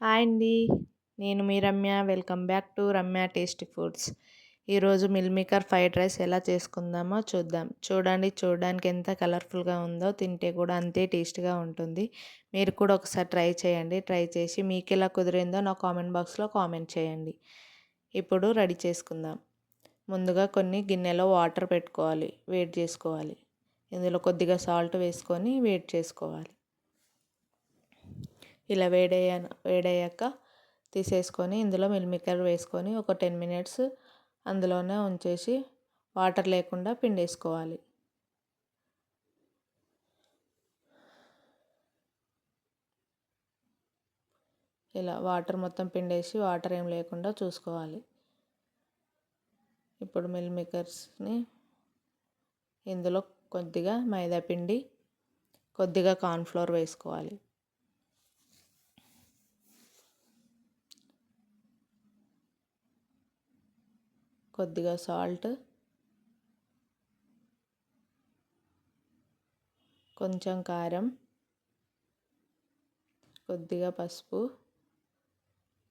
Hi అండి. నేను మీ Ramya. Welcome back to Ramya tasty foods. ఈరోజు మిల్ మేకర్ ఫ్రైడ్ రైస్ ఎలా చేసుకుందామో చూద్దాం. చూడండి చూడడానికి ఎంత కలర్ఫుల్గా ఉందో తింటే కూడా అంతే టేస్ట్గా ఉంటుంది. మీరు కూడా ఒకసారి ట్రై చేయండి. ట్రై చేసి మీకు ఎలా కుదిరిందో నా కామెంట్ బాక్స్లో కామెంట్ చేయండి. ఇప్పుడు రెడీ చేసుకుందాం. ముందుగా కొన్ని గిన్నెలో వాటర్ పెట్టుకోవాలి. వేడి చేసుకోవాలి. ఇందులో కొద్దిగా సాల్ట్ వేసుకొని వేడి చేసుకోవాలి. ఇలా వేడయ్యా వేడయ్యాక తీసేసుకొని ఇందులో మిల్మిక్కర్ వేసుకొని ఒక టెన్ మినిట్స్ అందులోనే ఉంచేసి వాటర్ లేకుండా పిండేసుకోవాలి. ఇలా వాటర్ మొత్తం పిండేసి వాటర్ ఏం లేకుండా చూసుకోవాలి. ఇప్పుడు మిల్ మేకర్స్ని ఇందులో కొద్దిగా మైదా పిండి కొద్దిగా కార్న్ఫ్లోర్ వేసుకోవాలి. కొద్దిగా సాల్ట్ కొంచెం కారం. కొద్దిగా పసుపు.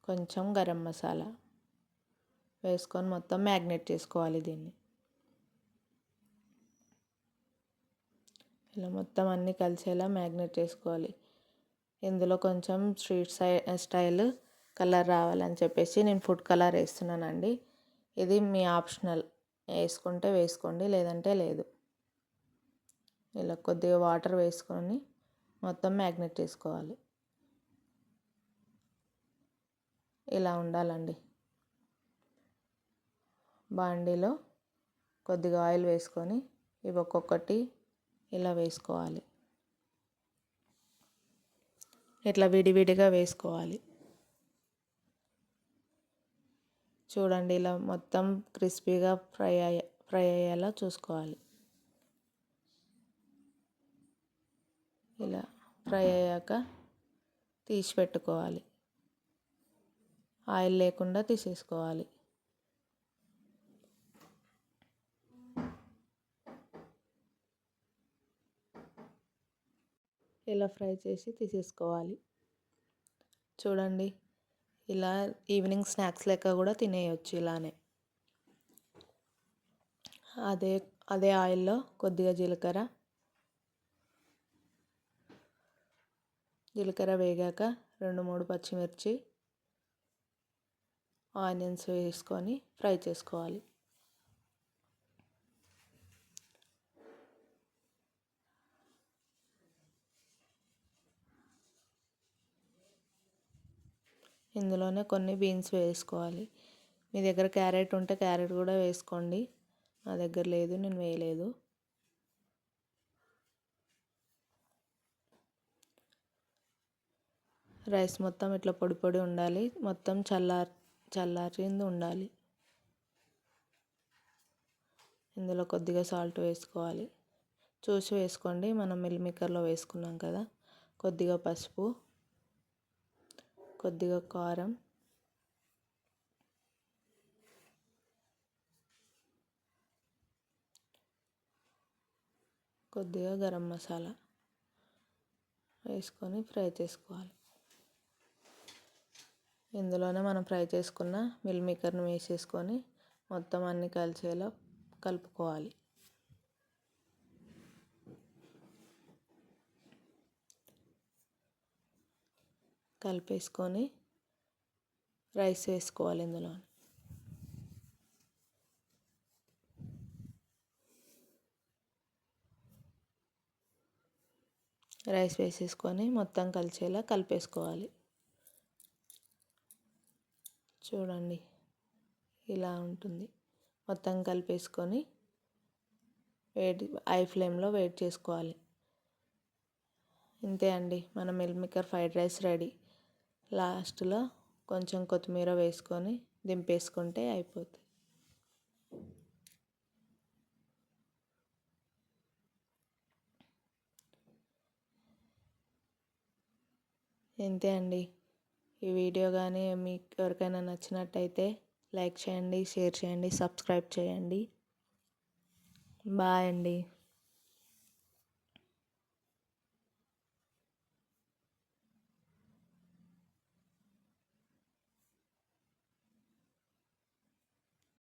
కొంచెం గరం మసాలా. వేసుకొని మొత్తం మ్యాగ్నేట్ చేసుకోవాలి దీన్ని. ఇలా మొత్తం అన్నీ కలిసేలా మ్యాగ్నేట్ చేసుకోవాలి. ఇందులో కొంచెం స్ట్రీట్ స్టైల్ కలర్ రావాలని చెప్పేసి నేను ఫుడ్ కలర్ వేస్తున్నానండి. ఇది మీ ఆప్షనల్. వేసుకుంటే వేసుకోండి లేదంటే లేదు. ఇలా కొద్దిగా వాటర్ వేసుకొని మొత్తం మ్యాగ్నెట్ చేసుకోవాలి. ఇలా ఉండాలండి. బాండీలో కొద్దిగా ఆయిల్ వేసుకొని ఇవి ఒక్కొక్కటి ఇలా వేసుకోవాలి. ఇట్లా విడివిడిగా వేసుకోవాలి. చూడండి ఇలా మొత్తం క్రిస్పీగా ఫ్రై అయ్యే ఫ్రై అయ్యేలా చూసుకోవాలి. ఇలా ఫ్రై అయ్యాక తీసి పెట్టుకోవాలి. ఆయిల్ లేకుండా తీసేసుకోవాలి. ఇలా ఫ్రై చేసి తీసేసుకోవాలి. చూడండి ఇలా ఈవినింగ్ స్నాక్స్ లెక్క కూడా తినేయచ్చు ఇలానే. అదే అదే ఆయిల్లో కొద్దిగా జీలకర్ర. జీలకర్ర వేగాక రెండు మూడు పచ్చిమిర్చి ఆనియన్స్ వేసుకొని ఫ్రై చేసుకోవాలి. ఇందులోనే కొన్ని బీన్స్ వేసుకోవాలి. మీ దగ్గర క్యారెట్ ఉంటే క్యారెట్ కూడా వేసుకోండి. నా దగ్గర లేదు నేను వేయలేదు. రైస్ మొత్తం ఇట్లా పొడి పొడి ఉండాలి. మొత్తం చల్లార్ చల్లారింది ఉండాలి. ఇందులో కొద్దిగా సాల్ట్ వేసుకోవాలి. చూసి వేసుకోండి. మనం మిల్ మేకర్లో వేసుకున్నాం కదా కొద్దిగా పసుపు. కొద్దిగా కారం. కొద్దిగా గరం మసాలా వేసుకొని ఫ్రై చేసుకోవాలి. ఇందులోనే మనం ఫ్రై చేసుకున్న మిల్ మేకర్ని వేసేసుకొని మొత్తం అన్నీ కలిసేలా కలుపుకోవాలి. కలిపేసుకొని రైస్ వేసుకోవాలి ఇందులో. రైస్ వేసేసుకొని మొత్తం కలిసేలా కలిపేసుకోవాలి. చూడండి ఇలా ఉంటుంది. మొత్తం కలిపేసుకొని వేడి ఐ ఫ్లేమ్లో వెయిట్ చేసుకోవాలి. ఇంతే అండి మన meal maker fried rice ready. లాస్ట్లో కొంచెం కొత్తిమీర వేసుకొని దింపేసుకుంటే అయిపోతుంది ఇంతే అండి. ఈ వీడియో కానీ మీకు ఎవరికైనా నచ్చినట్టయితే లైక్ చేయండి షేర్ చేయండి సబ్స్క్రైబ్ చేయండి. బాయ్ అండి.